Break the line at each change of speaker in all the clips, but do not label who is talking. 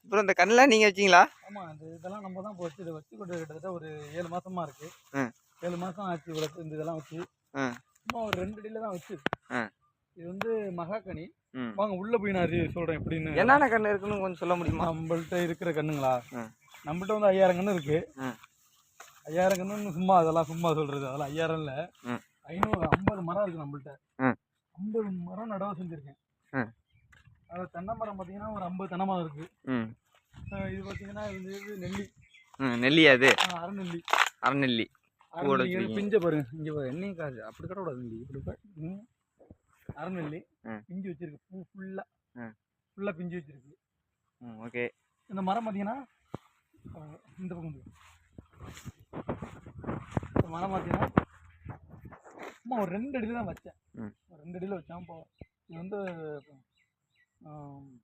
அப்புறம் இந்த கண்ணில் நீங்கள் வச்சிங்களா
ஆமா இந்த இதெல்லாம் நம்ம தான் இப்போ வச்சு இதை வச்சு கொண்டு கிட்டத்தட்ட ஒரு ஏழு மாசமா இருக்கு
ம்.
ஏழு மாசம் ஆச்சு இவ்வளவு இந்த இதெல்லாம் வச்சு. சும்மா ஒரு ரெண்டு அடியில தான் வச்சு. இது வந்து மகாக்கனி வாங்க உள்ள போய் நான் அது சொல்றேன் எப்படின்னு
என்னென்ன கண்ணு இருக்குன்னு கொஞ்சம் சொல்ல முடியுமா
நம்மள்ட்ட இருக்கிற கண்ணுங்களா. நம்மள்ட்ட வந்து ஐயாயிரம் கண்ணு இருக்கு. ஐயாயிரம் கண்ணுன்னு சும்மா அதெல்லாம் சும்மா சொல்றது அதெல்லாம் ஐயாயிரம் இல்ல. ஐநூறு ஐம்பது மரம் இருக்கு நம்மள்ட்ட. ஐம்பது மரம் நடவு செஞ்சிருக்கேன்
ம்.
அது தென்னை மரம் பார்த்தீங்கன்னா ஒரு ஐம்பது தென்னை மரம் இருக்கு இது பார்த்தீங்கன்னா இது நெல்லி.
ம் நெல்லியா அது?
அரைநெல்லி அரைநெல்லி. பிஞ்ச பாருங்க இங்க பாரு எண்ணெயும் காசு. அப்படி கட்ட கூடாது நெல்லி. இப்படி. அரைநெல்லி. பிஞ்சு வச்சிருக்கு. பூ ஃபுல்லா
ம்.
ஃபுல்லா பிஞ்சு வச்சிருக்கு.
ம் ஓகே.
இந்த மரம் பார்த்தீங்கன்னா இந்த பக்கம் இந்த மரம் பார்த்தீங்கன்னா சும்மா ஒரு ரெண்டு அடியில் தான் வச்சேன். ரெண்டு அடியில் வச்சேன் இப்போ இது வந்து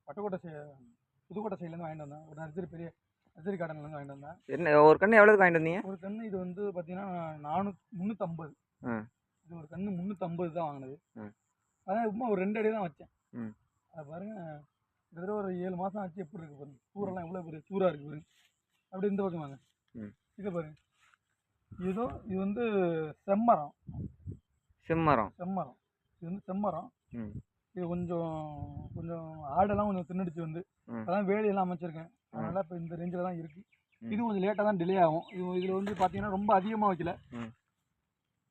பட்டுக்கோட்டை புதுக்கோட்டை சைட்லேருந்து வாங்கிட்டு வந்தேன். ஒரு நர்சரி பெரிய நர்சரி கார்டன்லேருந்து வாங்கிட்டு வந்தேன்.
என்ன ஒரு கண்ணு எவ்வளோக்கு வாங்கிட்டு வந்தீங்க?
ஒரு கன்று இது வந்து பார்த்தீங்கன்னா நானூற்றி முந்நூற்றம்பது. இது ஒரு கன்று முந்நூற்றம்பது தான் வாங்கினது. அதான் சும்மா ஒரு ரெண்டு அடி தான் வச்சேன். அதை பாருங்க. கிட்டத்தட்ட ஒரு ஏழு மாதம் ஆச்சு எப்படி இருக்கு பாருங்க. சூரெல்லாம் எவ்வளோ பெரிய சூறாக இருக்கு பாருங்க. அப்படி இந்த பக்கம் வாங்க. இதை பாருங்க. இதோ இது வந்து செம்மரம்.
செம்மரம்.
செம்மரம். இது வந்து செம்மரம். இது கொஞ்சம் கொஞ்சம் ஆடெல்லாம் கொஞ்சம் தின்னடிச்சு வந்து. அதான் வேலியெல்லாம் அமைச்சிருக்கேன். அதனால இப்போ இந்த ரேஞ்சில் தான் இருக்கு. இது கொஞ்சம் லேட்டாக தான் டிலே ஆகும். இது இதில் வந்து பார்த்தீங்கன்னா ரொம்ப அதிகமாக வைக்கல.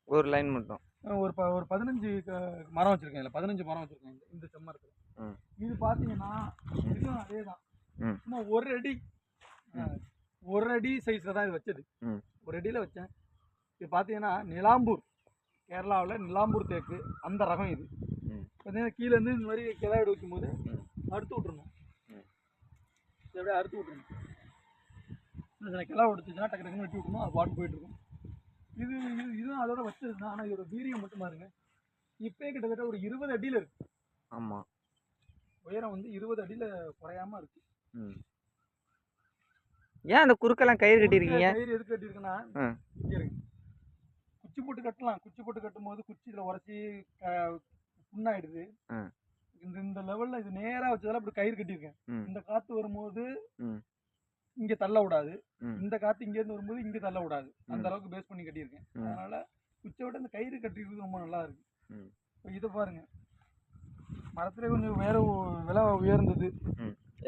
ஒரு லைன் மட்டும்.
ஒரு ப ஒரு பதினஞ்சு மரம் வச்சுருக்கேன் இதில். பதினஞ்சு மரம் வச்சுருக்கேன் இந்த இந்த செம்மரத்தில். இது பார்த்தீங்கன்னா இதுவும் அதே தான். சும்மா ஒரு அடி ஒரு அடி சைஸில் தான் இது வச்சது. ஒரு அடியில் வச்சேன். இது பார்த்தீங்கன்னா நிலாம்பூர். கேரளாவில் நிலாம்பூர் தேக்கு. அந்த ரகம் இது. பார்த்தீங்கன்னா கீழேருந்து இந்த மாதிரி கிளாய்டு வைக்கும்போது
ம்.
அறுத்து விட்றணும்
ம்.
இது அப்படியே அறுத்து சின்ன சின்ன கிளா உடைச்சிச்சுன்னா டக்கு டக்குன்னு வெட்டி விட்டணும் அது பாட்டு போயிட்டு இருக்கும். இது இது இதுவும் அதோட வச்சது தான் ஆனால் இதோட வீரியம் மட்டும் பாருங்க. இப்பயே கிட்டத்தட்ட ஒரு இருபது அடியில் இருக்கு.
ஆமாம்
உயரம் வந்து இருபது அடியில் குறையாம இருக்கு.
ஏன் அந்த குறுக்கெல்லாம் கயிறு கட்டியிருக்கீங்க?
கயிறு எதுக்கு கட்டியிருக்குன்னா இருக்கு. குச்சி போட்டு கட்டலாம். குச்சி போட்டு கட்டும்போது குச்சியில் உரைச்சி புண்ணாயிடுது.
ஆ.
இந்த இந்த லெவலில் இது நேராக வச்சதால இப்படி கயிறு கட்டியிருக்கேன். இந்த காற்று வரும்போது. இங்கே தள்ள விடாது. இந்த காற்று இங்கேருந்து வரும்போது இங்கே தள்ள விடாது. அந்த. அளவுக்கு பேஸ் பண்ணி கட்டியிருக்கேன். அதனால குச்சியை விட இந்த கயிறு கட்டிஇருக்கிறது ரொம்ப நல்லா இருக்கு. இதை பாருங்க. மரத்துல கொஞ்சம் வேற விலை உயர்ந்தது.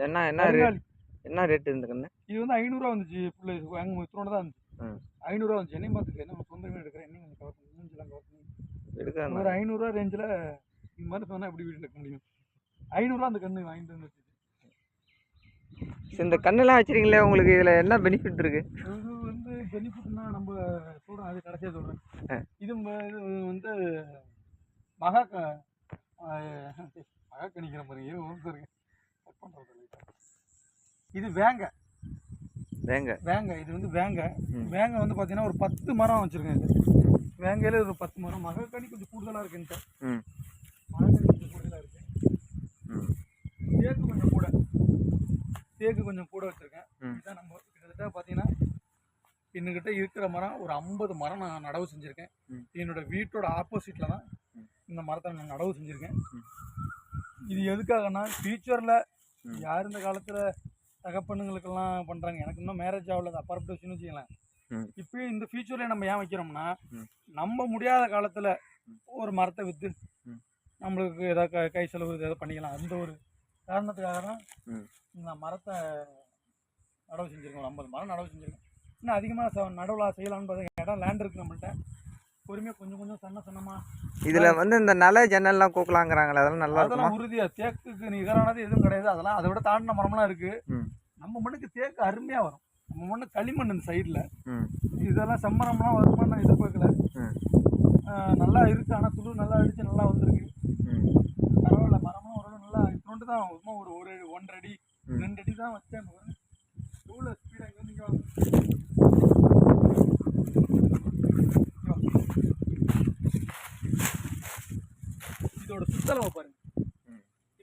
என்ன என்ன ரேட். என்ன ரேட்டு இந்த கண்ணு?
இது வந்து ஐநூறுரூவா வந்துச்சு. ஃபுல்லு அங்கே இத்தனோட தான் இருந்துச்சு. ஐநூறுரூவா வந்துச்சு. என்னையும் பார்த்துக்க. என்ன சொந்த வீடு எடுக்கிறேன். என்னையும் கொஞ்சம் கவர் பண்ணி. மூஞ்சிலாம் கவர் பண்ணி.
எடுக்க
ஒரு ஐநூறுரூவா ரேஞ்சில் இது மாதிரி சொன்னால் எப்படி வீட்டில் இருக்க முடியும்? ஐநூறுரூவா அந்த கன்று வாங்கிட்டு வந்து
இந்த கண்ணெல்லாம் வச்சிருக்கீங்களே உங்களுக்கு இதில் என்ன பெனிஃபிட் இருக்கு?
இது வந்து பெனிஃபிட்னா நம்ம சொல்கிறேன் அது கடைசியாக. சொல்கிறேன் இது வந்து மகா மகா கணிக்கிற வந்து இருக்கு. கட் பண்ணுறது இது வேங்க.
வேங்க.
வேங்க இது வந்து வேங்க. வேங்க வந்து பார்த்தீங்கன்னா ஒரு பத்து மரம் வச்சுருக்கேன் இது. வேங்கையில் ஒரு பத்து மரம். மகக்கனி கொஞ்சம் கூடுதலாக இருக்குன்ட்டு
ம்
மகக்கனி கொஞ்சம் கூடுதலாக இருக்கு
ம்
தேக்கு கொஞ்சம் கூட தேக்கு கொஞ்சம் கூட வச்சுருக்கேன். இதுதான் நம்ம கிட்டத்தட்ட பார்த்தீங்கன்னா என்கிட்ட இருக்கிற மரம் ஒரு ஐம்பது மரம் நான் நடவு செஞ்சுருக்கேன். என்னோட வீட்டோட ஆப்போசிட்டில் தான். இந்த மரத்தை நான் நடவு செஞ்சுருக்கேன். இது எதுக்காகனா ஃப்யூச்சரில். யார் இந்த காலத்தில் தகப்பனுங்களுக்கெல்லாம் பண்ணுறாங்க எனக்கு இன்னும் மேரேஜ் ஆகல அது அப்பாற்பட்ட விஷயம்னு வச்சுக்கலாம். இப்பயும் இந்த ஃப்யூச்சர்லேயே நம்ம ஏன் வைக்கிறோம்னா
ம்.
நம்ம முடியாத காலத்தில். ஒரு மரத்தை விற்று. நம்மளுக்கு ஏதாவது க- கை செலவு ஏதாவது பண்ணிக்கலாம் அந்த ஒரு காரணத்துக்காக தான். இந்த மரத்தை நடவு செஞ்சுருக்கோம் ஒரு ஐம்பது மரம் நடவு செஞ்சுருக்கோம். இன்னும் அதிகமாக நடவுலாம் செய்யலாம்னு பார்த்தா இடம் லேண்ட் இருக்குது நம்மள்ட்ட. பொறுமையாக கொஞ்சம் கொஞ்சம் சன்ன சன்னமாக
இதில் வந்து இந்த நில ஜன்னல்லாம் கோக்கலாங்கிறாங்களே அதெல்லாம் நல்லா
அதெல்லாம் உறுதியாக தேக்குக்கு நிகரானது எதுவும் கிடையாது. அதெல்லாம் அதை விட தாண்டின மரம்லாம் இருக்குது நம்ம மண்ணுக்கு தேக்கு அருமையாக வரும். நம்ம மண்ணு களிமண் இந்த சைடில் இதெல்லாம் செம்மரம்லாம் வருமானு நான் எதிர்பார்க்கல நல்லா இருக்குது ஆனால் துளு நல்லா அடித்து நல்லா வந்திருக்கு
ம்
பரவாயில்ல மரம்லாம் ஓரளவு இத்தோண்டு தான் சும்மா ஒரு ஒரு ஒன்றரை அடி. ரெண்டு அடி தான் வச்சேன் எவ்வளோ ஸ்பீடாக இங்கே வந்து. இதோட சுத்தளவை பாருங்க.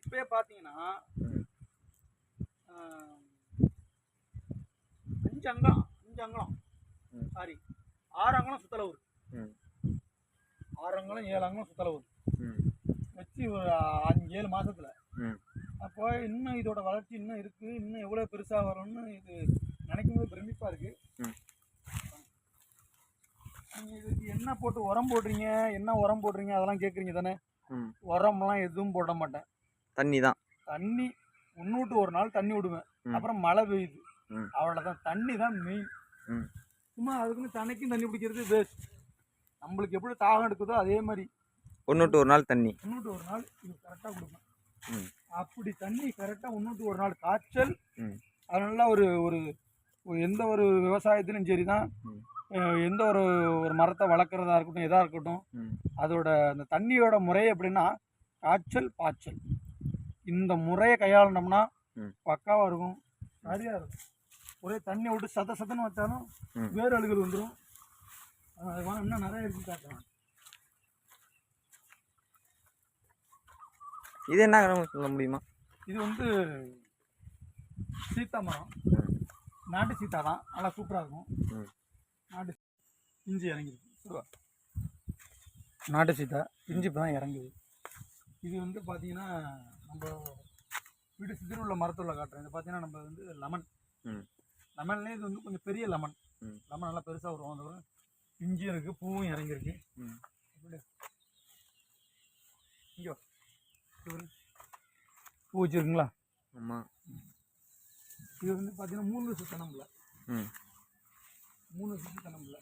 இப்பயே பார்த்தீங்கன்னா அஞ்சு அங்கம் அஞ்சு அங்கலம். சாரி ஆறு அங்கலம் சுத்தளவு ஆறு அங்கலம் ஏழு அங்கலம் சுத்தளவு வச்சு ஒரு அஞ்சு ஏழு மாசத்துல
ம்
அப்போ இன்னும் இதோட வளர்ச்சி இன்னும் இருக்குது இன்னும் எவ்வளோ பெருசாக வரும்னு இது நினைக்கும் போது பிரமிப்பாக இருக்குது
ம்.
நீங்கள் இதுக்கு என்ன போட்டு உரம் போடுறீங்க என்ன உரம் போடுறீங்க அதெல்லாம் கேட்குறீங்க தானே? உரம்லாம் எதுவும் போட மாட்டேன்.
தண்ணி தான்
தண்ணி முன்னூட்டு ஒரு நாள் தண்ணி விடுவேன். அப்புறம் மழை பெய்யுது. அவ்வளோதான் தண்ணி தான் மெயின் சும்மா அதுக்குன்னு தண்ணிக்கும் தண்ணி பிடிக்கிறது வேஸ்ட் நம்மளுக்கு எப்படி தாகம் எடுக்குதோ அதே மாதிரி.
ஒன்று ஒரு நாள் தண்ணி.
முன்னூட்டு ஒரு நாள் இது கரெக்டாக கொடுப்பேன். அப்படி தண்ணி கரெக்டாக முன்னூற்றி ஒரு நாள் காய்ச்சல் அதனால ஒரு ஒரு எந்த ஒரு விவசாயத்திலும் சரி தான். எந்த ஒரு ஒரு மரத்தை வளர்க்குறதா இருக்கட்டும் எதாக இருக்கட்டும் அதோட அந்த தண்ணியோட முறை எப்படின்னா காய்ச்சல் பாய்ச்சல். இந்த முறையை கையாளணும்னா. பக்காவாக இருக்கும் சரியாக இருக்கும். ஒரே தண்ணி விட்டு சத சதன்னு வச்சாலும். வேறு அழுகல் வந்துடும் அது இன்னும் நிறைய இருக்கு காட்டுறேன்
இது என்ன கிழமை சொல்ல முடியுமா?
இது வந்து சீத்தா மரம். நாட்டு சீத்தா தான். நல்லா சூப்பராக இருக்கும். நாட்டு இஞ்சி இறங்கிருக்கு. நாட்டு சீத்தா இஞ்சி இப்போ தான் இறங்குது. இது வந்து பார்த்தீங்கன்னா நம்ம வீடு சுற்றி உள்ள மரத்தில் காட்டுறேன். இது பார்த்தீங்கன்னா நம்ம வந்து லெமன். லெமன்லேயே இது வந்து கொஞ்சம் பெரிய லெமன். லெமன் நல்லா பெருசாக வரும். அந்த இஞ்சியும் இருக்குது பூவும் இறங்கியிருக்கு எப்படி இங்கே. பூ வச்சுருக்குங்களா
ஆமாம்
இது வந்து பார்த்தீங்கன்னா மூணு வருஷம் தனம்ல
ம்.
மூணு வருஷம் தனம்ல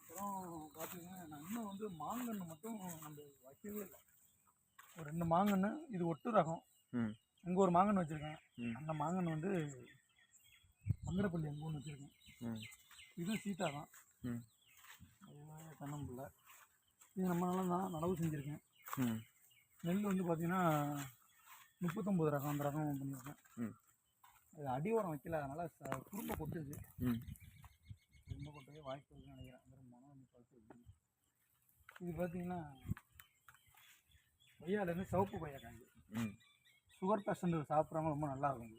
அப்புறம் பார்த்தீங்கன்னா நான் இன்னும் வந்து மாங்கன்று மட்டும் நம்ம வைக்கவே இல்லை. ஒரு ரெண்டு மாங்கன்று இது ஒட்டு ரகம்.
ம்.
அங்கே ஒரு மாங்கன்று வச்சுருக்கேன். அந்த மாங்கன்று வந்து மங்கரப்பள்ளி அங்கே ஒன்று வச்சுருக்கேன்.
ம்.
இதுவும் சீட்டா தான்
ம்.
அதுவே தென்னம்பிள்ளை இது நம்ம நல்லா தான் நடவு செஞ்சுருக்கேன்.
ம்.
நெல் வந்து பார்த்தீங்கன்னா முப்பத்தொம்பது ரகம் அந்த ரகம் பண்ணியிருக்கேன். அது அடி உரம் வைக்கல அதனால் குறும்ப கொட்டுது. குறும்ப கொட்டவே வாய்ப்பு இருக்குன்னு நினைக்கிறேன். அந்த மனம் வந்து வைக்கணும். இது பார்த்தீங்கன்னா கொய்யாலேருந்து சிவப்பு கொய்யாக்காய்
ம்.
சுகர் பேஷண்ட் சாப்பிட்றவங்க ரொம்ப நல்லா இருக்கும்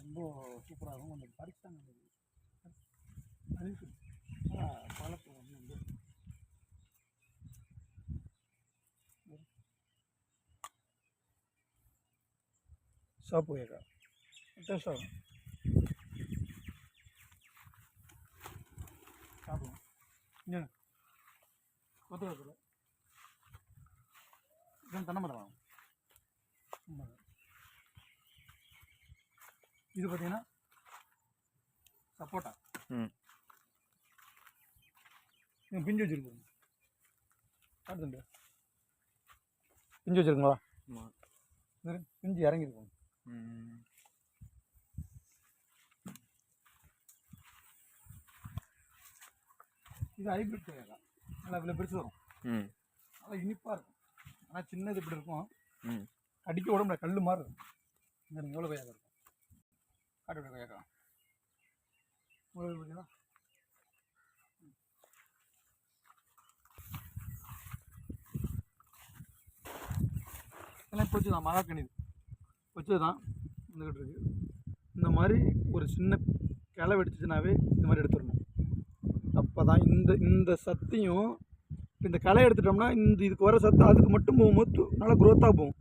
ரொம்ப சூப்பராக இருக்கும். கொஞ்சம் பறிச்சாங்க. அழிச்சு பழத்தை வந்து வந்து இருக்கும். சாப்பிடுவோம். இங்கே கொத்த வைக்கல இது தென்னை மரம் ஆமாம். இது பார்த்தீங்கன்னா சப்போட்டா.
ம்.
பிஞ்சு வச்சுருக்கோம். காட்டுங்க பிஞ்சு வச்சுருக்குங்களா? பிஞ்சு இறங்கியிருக்கும்.
ம்
இது ஹைபிரிட் கொய்யாக்கா நல்லா இவ்வளோ பெருசு வரும்.
ம்.
நல்லா இனிப்பாக இருக்கும். ஆனால் சின்னது இப்படி இருக்கும்.
ம்.
கடிக்க உடம்புல கல் மாதிரி இருக்கும். எவ்வளோ கொய்யாக்கா இருக்கும். காட்டு விட கொய்யாக்கா பார்த்தீங்களா எல்லாம் இப்போ வச்சு தான் மகாக்கணி வச்சது தான் வந்துக்கிட்டு இருக்கு. இந்த மாதிரி ஒரு சின்ன கிளை வெடிச்சிச்சுனாவே இந்த மாதிரி எடுத்துடணும். அப்போ தான் இந்த இந்த சத்தையும் இந்த களை எடுத்துட்டோம்னா இந்த இதுக்கு வர சத்து அதுக்கு மட்டும் போகும்போது நல்லா க்ரோத்தாக போகும்.